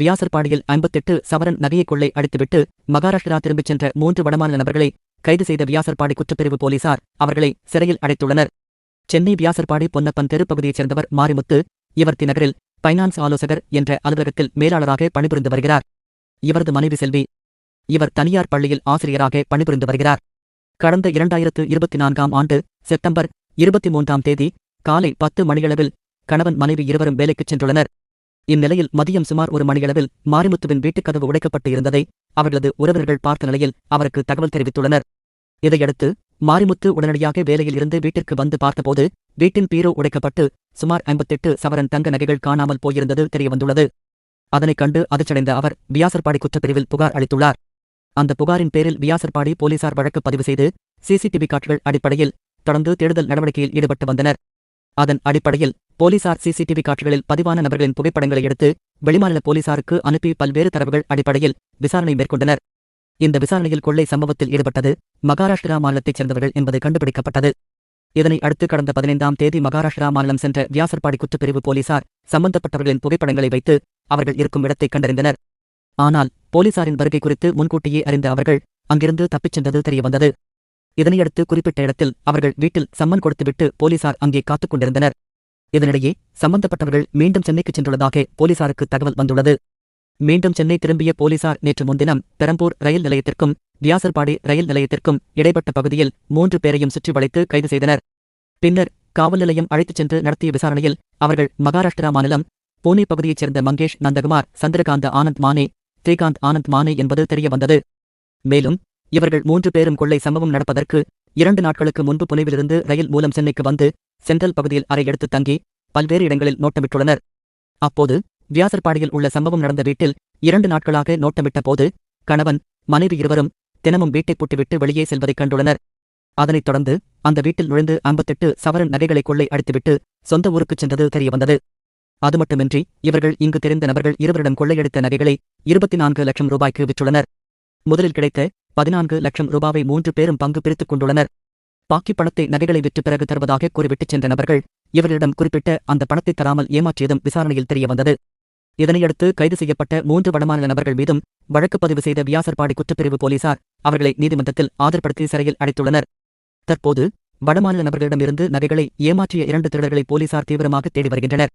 வியாசர்பாடியில் ஐம்பத்தெட்டு சவரன் நகையை கொள்ளை அடித்துவிட்டு மகாராஷ்டிரா திரும்பிச் சென்ற மூன்று வடமாநில நபர்களை கைது செய்த வியாசர்பாடி குற்றப்பிரிவு போலீசார் அவர்களை சிறையில் அடைத்துள்ளனர். சென்னை வியாசர்பாடி பொன்னப்பன் தெரு பகுதியைச் சேர்ந்தவர் மாரிமுத்து இவர் நகரில் பைனான்ஸ் ஆலோசகர் என்ற அலுவலகத்தில் மேலாளராக பணிபுரிந்து வருகிறார். இவரது மனைவி செல்வி இவர் தனியார் பள்ளியில் ஆசிரியராக பணிபுரிந்து வருகிறார். கடந்த இரண்டாயிரத்து இருபத்தி நான்காம் ஆண்டு செப்டம்பர் இருபத்தி மூன்றாம் தேதி காலை பத்து மணியளவில் கணவன் மனைவி இருவரும் வேலைக்குச் சென்றுள்ளனர். இந்நிலையில் மதியம் சுமார் ஒரு மணியளவில் மாரிமுத்துவின் வீட்டுக்கதவு உடைக்கப்பட்டு இருந்ததை அவர்களது உறவினர்கள் பார்த்த நிலையில் அவருக்கு தகவல் தெரிவித்துள்ளனர். இதையடுத்து மாரிமுத்து உடனடியாக வேலையில் இருந்து வீட்டிற்கு வந்து பார்த்தபோது வீட்டின் பீரோ உடைக்கப்பட்டு சுமார் ஐம்பத்தெட்டு சவரன் தங்க நகைகள் காணாமல் போயிருந்தது தெரியவந்துள்ளது. அதனைக் கண்டு அதிர்ச்சடைந்த அவர் வியாசர்பாடி குற்றப்பிரிவில் புகார் அளித்துள்ளார். அந்த புகாரின் பேரில் வியாசர்பாடி போலீசார் வழக்கு பதிவு செய்து சிசிடிவி காட்சிகள் அடிப்படையில் தொடர்ந்து தேடுதல் நடவடிக்கையில் ஈடுபட்டு வந்தனர். அதன் அடிப்படையில் போலீசார் சிசிடிவி காட்சிகளில் பதிவான நபர்களின் புகைப்படங்களை எடுத்து வெளிமாநில போலீசாருக்கு அனுப்பி பல்வேறு தரவுகள் அடிப்படையில் விசாரணை மேற்கொண்டனர். இந்த விசாரணையில் கொள்ளை சம்பவத்தில் ஈடுபட்டது மகாராஷ்டிரா மாநிலத்தைச் சேர்ந்தவர்கள் என்பது கண்டுபிடிக்கப்பட்டது. இதனை அடுத்து கடந்த பதினைந்தாம் தேதி மகாராஷ்டிரா மாநிலம் சென்ற வியாசர்பாடி குற்றப்பிரிவு போலீசார் சம்பந்தப்பட்டவர்களின் புகைப்படங்களை வைத்து அவர்கள் இருக்கும் இடத்தை கண்டறிந்தனர். ஆனால் போலீசாரின் வருகை குறித்து முன்கூட்டியே அறிந்த அவர்கள் அங்கிருந்து தப்பிச் சென்றது தெரியவந்தது. இதனையடுத்து குறிப்பிட்ட இடத்தில் அவர்கள் வீட்டில் சம்மன் கொடுத்துவிட்டு போலீசார் அங்கே காத்துக் கொண்டிருந்தனர். இதனிடையே சம்பந்தப்பட்டவர்கள் மீண்டும் சென்னைக்கு சென்றுள்ளதாக போலீசாருக்கு தகவல் வந்துள்ளது. மீண்டும் சென்னை திரும்பிய போலீசார் நேற்று முன்தினம் பெரம்பூர் ரயில் நிலையத்திற்கும் வியாசர்பாடி ரயில் நிலையத்திற்கும் இடைப்பட்ட பகுதியில் மூன்று பேரையும் சுற்றி வளைத்து கைது செய்தனர். பின்னர் காவல் நிலையம் அழைத்துச் சென்று நடத்திய விசாரணையில் அவர்கள் மகாராஷ்டிரா மாநிலம் பூனே பகுதியைச் சேர்ந்த மங்கேஷ் நந்தகுமார் சந்திரகாந்த ஆனந்த் மானே ஸ்ரீகாந்த் ஆனந்த் மானே என்பது தெரியவந்தது. மேலும் இவர்கள் மூன்று பேரும் கொள்ளை சம்பவம் நடப்பதற்கு இரண்டு நாட்களுக்கு முன்பு புனேவிலிருந்து ரயில் மூலம் சென்னைக்கு வந்து சென்ட்ரல் பகுதியில் அறை எடுத்து தங்கி பல்வேறு இடங்களில் நோட்டமிட்டுள்ளனர். அப்போது வியாசர்பாடியில் உள்ள சம்பவம் நடந்த வீட்டில் இரண்டு நாட்களாக நோட்டமிட்ட போது கணவன் மனைவி இருவரும் தினமும் வீட்டை பூட்டிவிட்டு வெளியே செல்வதைக் கண்டுள்ளனர். அதனைத் தொடர்ந்து அந்த வீட்டில் நுழைந்து ஐம்பத்தெட்டு சவரன் நகைகளை கொள்ளை அடித்துவிட்டு சொந்த ஊருக்குச் சென்றது தெரியவந்தது. அது மட்டுமின்றி இவர்கள் இங்கு தெரிந்த நபர்கள் இருவரிடம் கொள்ளையடித்த நகைகளை இருபத்தி நான்கு லட்சம் ரூபாய்க்கு விற்றுள்ளனர். முதலில் கிடைத்த பதினான்கு லட்சம் ரூபாவை மூன்று பேரும் பங்கு பிரித்துக் கொண்டுள்ளனர். பாக்கி பணத்தை நகைகளை விற்று பிறகு தருவதாக கூறிவிட்டுச் சென்ற நபர்கள் இவர்களிடம் குறிப்பிட்ட அந்த பணத்தை தராமல் ஏமாற்றியதும் விசாரணையில் தெரியவந்தது இதனையடுத்து கைது செய்யப்பட்ட மூன்று வடமாநில நபர்கள் மீதும் வழக்கு பதிவு செய்த வியாசர்பாடி குற்றப்பிரிவு போலீசார் அவர்களை நீதிமன்றத்தில் ஆஜர்படுத்தி சிறையில் அடைத்துள்ளனர். தற்போது வடமாநில நபர்களிடமிருந்து நகைகளை ஏமாற்றிய இரண்டு திருடர்களை போலீசார் தீவிரமாக தேடி வருகின்றனர்.